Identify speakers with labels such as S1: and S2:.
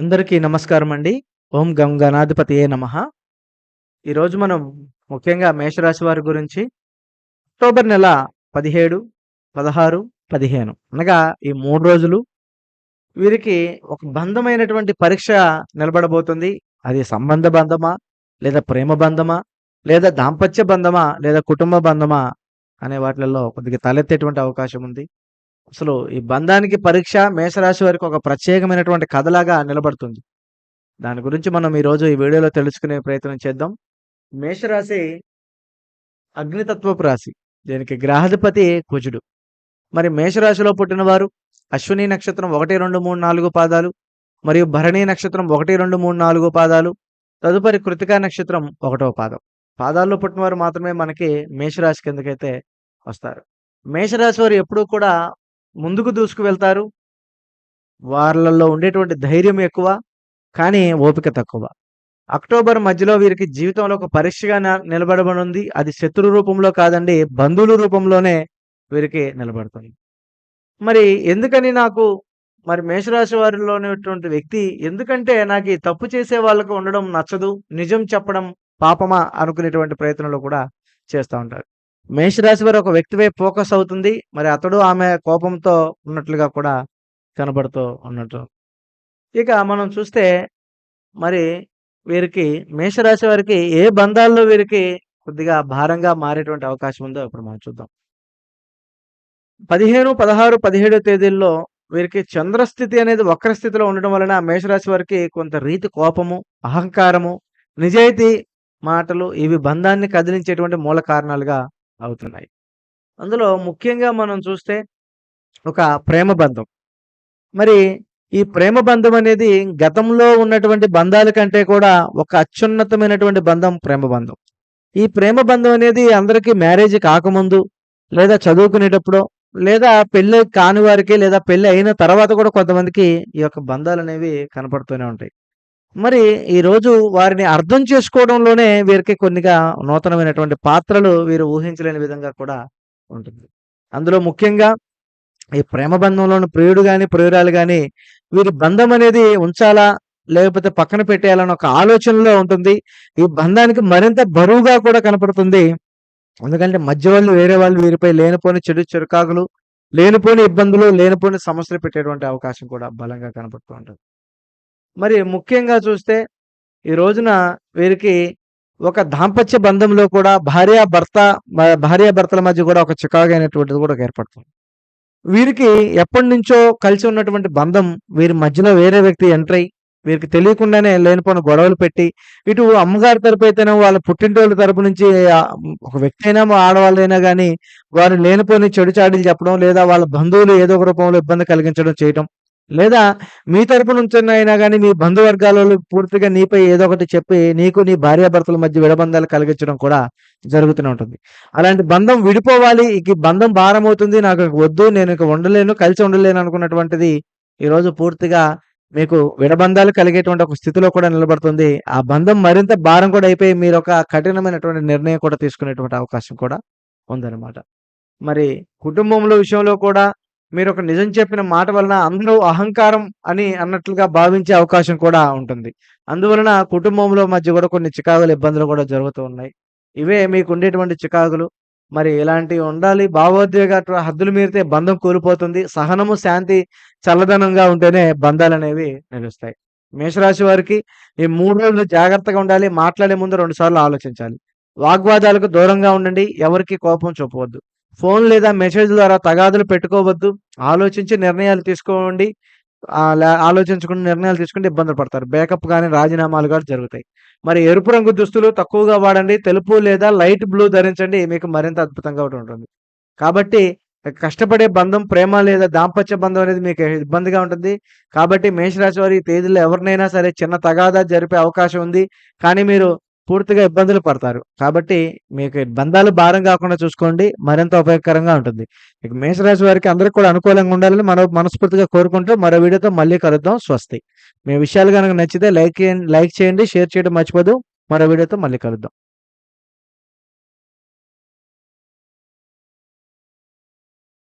S1: అందరికీ నమస్కారం అండి. ఓం గం ఏ నమ. ఈరోజు మనం ముఖ్యంగా మేషరాశి వారి గురించి అక్టోబర్ నెల పదిహేడు పదహారు పదిహేను. అనగా ఈ మూడు రోజులు వీరికి ఒక బంధమైనటువంటి పరీక్ష నిలబడబోతుంది. అది సంబంధ బంధమా లేదా ప్రేమ బంధమా లేదా దాంపత్య బంధమా లేదా కుటుంబ బంధమా అనే వాటిలలో కొద్దిగా తలెత్తేటువంటి అవకాశం ఉంది. అసలు ఈ బంధానికి పరీక్ష మేషరాశి వారికి ఒక ప్రత్యేకమైనటువంటి కథలాగా నిలబడుతుంది. దాని గురించి మనం ఈరోజు ఈ వీడియోలో తెలుసుకునే ప్రయత్నం చేద్దాం. మేషరాశి అగ్నితత్వపు రాశి. దీనికి గ్రహాధిపతి కుజుడు. మరి మేషరాశిలో పుట్టినవారు అశ్విని నక్షత్రం ఒకటి రెండు మూడు నాలుగు పాదాలు మరియు భరణి నక్షత్రం ఒకటి రెండు మూడు నాలుగు పాదాలు. తదుపరి కృతికా నక్షత్రం ఒకటో పాదం. పాదాల్లో పుట్టినవారు మాత్రమే మనకి మేషరాశి కిందకైతే వస్తారు. మేషరాశి వారు ఎప్పుడూ కూడా ముందుకు దూసుకు వెళ్తారు వాళ్ళల్లో ఉండేటువంటి ధైర్యం ఎక్కువ కానీ ఓపిక తక్కువ. అక్టోబర్ మధ్యలో వీరికి జీవితంలో ఒక పరీక్షగా నిలబడబడి అది శత్రు రూపంలో కాదండి బంధువుల రూపంలోనే వీరికి నిలబడుతుంది. మరి ఎందుకని నాకు మరి మేషరాశి వారిలో ఉన్నటువంటి వ్యక్తి ఎందుకంటే నాకు ఈ తప్పు చేసే వాళ్ళకు ఉండడం నచ్చదు నిజం చెప్పడం పాపమా అనుకునేటువంటి ప్రయత్నంలో కూడా చేస్తూ ఉంటారు. మేషరాశి వారు ఒక వ్యక్తిపై ఫోకస్ అవుతుంది. మరి అతడు ఆమె కోపంతో ఉన్నట్లుగా కూడా కనబడుతూ ఉన్నట్టు. ఇక మనం చూస్తే మరి వీరికి మేషరాశి వారికి ఏ బంధాల్లో వీరికి కొద్దిగా భారంగా మారేటువంటి అవకాశం ఉందో ఇప్పుడు మనం చూద్దాం. పదిహేను పదహారు పదిహేడు తేదీల్లో వీరికి చంద్రస్థితి అనేది వక్రస్థితిలో ఉండడం వలన మేషరాశి వారికి కొంత రీతి కోపము అహంకారము నిజాయితీ మాటలు ఇవి బంధాన్ని కదిలించేటువంటి మూల కారణాలుగా అవుతున్నాయి. అందులో ముఖ్యంగా మనం చూస్తే ఒక ప్రేమ బంధం. మరి ఈ ప్రేమ బంధం అనేది గతంలో ఉన్నటువంటి బంధాల కంటే కూడా ఒక అత్యున్నతమైనటువంటి బంధం ప్రేమ బంధం. ఈ ప్రేమ బంధం అనేది అందరికీ మ్యారేజ్ కాకముందు లేదా చదువుకునేటప్పుడు లేదా పెళ్ళి కాని వారికి లేదా పెళ్ళి అయిన తర్వాత కూడా కొంతమందికి ఈ యొక్క బంధాలు అనేవి కనపడుతూనే ఉంటాయి. మరి ఈరోజు వారిని అర్థం చేసుకోవడంలోనే వీరికి కొన్నిగా నూతనమైనటువంటి పాత్రలు వీరు ఊహించలేని విధంగా కూడా ఉంటుంది. అందులో ముఖ్యంగా ఈ ప్రేమ బంధంలోని ప్రియుడు కానీ ప్రియురాలు కానీ వీరి బంధం అనేది ఉంచాలా లేకపోతే పక్కన పెట్టేయాలని ఒక ఆలోచనలో ఉంటుంది. ఈ బంధానికి మరింత బరువుగా కూడా కనపడుతుంది. ఎందుకంటే మధ్య వాళ్ళు వేరే వాళ్ళు వీరిపై లేనిపోని చెడు చిరుకాకులు లేనిపోని ఇబ్బందులు లేనిపోని సమస్యలు పెట్టేటువంటి అవకాశం కూడా బలంగా కనపడుతూ ఉంటుంది. మరి ముఖ్యంగా చూస్తే ఈ రోజున వీరికి ఒక దాంపత్య బంధంలో కూడా భార్య భర్త భార్య భర్తల మధ్య కూడా ఒక చికాగా అయినటువంటిది కూడా ఏర్పడుతుంది. వీరికి ఎప్పటి నుంచో కలిసి ఉన్నటువంటి బంధం వీరి మధ్యలో వేరే వ్యక్తి ఎంటర్ అయ్యి వీరికి తెలియకుండానే లేనిపోయిన గొడవలు పెట్టి ఇటు అమ్మగారి తరపు అయితేనే వాళ్ళ పుట్టింటోళ్ళ తరపు నుంచి ఒక వ్యక్తి అయినా ఆడవాళ్ళైనా కానీ వారు లేనిపోని చెడు చాడీలు చెప్పడం లేదా వాళ్ళ బంధువులు ఏదో ఒక రూపంలో ఇబ్బంది కలిగించడం చేయడం లేదా మీ తరపు నుంచి అయినా కానీ మీ బంధువర్గాలలో పూర్తిగా నీపై ఏదో ఒకటి చెప్పి నీకు నీ భార్యాభర్తల మధ్య విడబంధాలు కలిగించడం కూడా జరుగుతూనే ఉంటుంది. అలాంటి బంధం విడిపోవాలి. ఇక బంధం భారం అవుతుంది నాకు వద్దు. నేను ఇక ఉండలేను. కలిసి ఉండలేను అనుకున్నటువంటిది ఈరోజు పూర్తిగా మీకు విడబంధాలు కలిగేటువంటి ఒక స్థితిలో కూడా నిలబడుతుంది. ఆ బంధం మరింత భారం కూడా అయిపోయి మీరు ఒక కఠినమైనటువంటి నిర్ణయం కూడా తీసుకునేటువంటి అవకాశం కూడా ఉందన్నమాట. మరి కుటుంబంలో విషయంలో కూడా మీరు ఒక నిజం చెప్పిన మాట వలన అందరూ అహంకారం అని అన్నట్లుగా భావించే అవకాశం కూడా ఉంటుంది. అందువలన కుటుంబంలో మధ్య కూడా కొన్ని చికాకులు ఇబ్బందులు కూడా జరుగుతూ ఉన్నాయి. ఇవే మీకు ఉండేటువంటి చికాకులు. మరి ఇలాంటివి ఉండాలి. భావోద్వేగ హద్దులు మీరితే బంధం కూలిపోతుంది. సహనము శాంతి చల్లదనంగా ఉంటేనే బంధాలు అనేవి నిలుస్తాయి. మేషరాశి వారికి ఈ మూడు రోజులు జాగ్రత్తగా ఉండాలి. మాట్లాడే ముందు రెండు సార్లు ఆలోచించాలి. వాగ్వాదాలకు దూరంగా ఉండండి. ఎవరికి కోపం చూపవద్దు. ఫోన్ లేదా మెసేజ్ ద్వారా తగాదులు పెట్టుకోవద్దు. ఆలోచించి నిర్ణయాలు తీసుకోండి. ఆలోచించుకుని నిర్ణయాలు తీసుకుంటే ఇబ్బందులు పడతారు. బ్యాకప్ కానీ రాజీనామాలు కానీ జరుగుతాయి. మరి ఎరుపు రంగు దుస్తులు తక్కువగా వాడండి. తెలుపు లేదా లైట్ బ్లూ ధరించండి. మీకు మరింత అద్భుతంగా ఉంటుంది. కాబట్టి కష్టపడే బంధం ప్రేమ లేదా దాంపత్య బంధం అనేది మీకు ఇబ్బందిగా ఉంటుంది. కాబట్టి మేషరాశి వారి తేదీలో ఎవరినైనా సరే చిన్న తగాదా జరిపే అవకాశం ఉంది. కానీ మీరు పూర్తిగా ఇబ్బందులు పడతారు. కాబట్టి మీకు బంధాలు భారం కాకుండా చూసుకోండి. మరింత ఉపయోగకరంగా ఉంటుంది. మీకు మేషరాశి వారికి అందరికి కూడా అనుకూలంగా ఉండాలని మనం మనస్ఫూర్తిగా కోరుకుంటూ మరో వీడియోతో మళ్ళీ కలుద్దాం. స్వస్తి. మీ విషయాలు కనుక నచ్చితే లైక్ లైక్ చేయండి షేర్ చేయడం మర్చిపోదు. మరో వీడియోతో మళ్ళీ కలుద్దాం.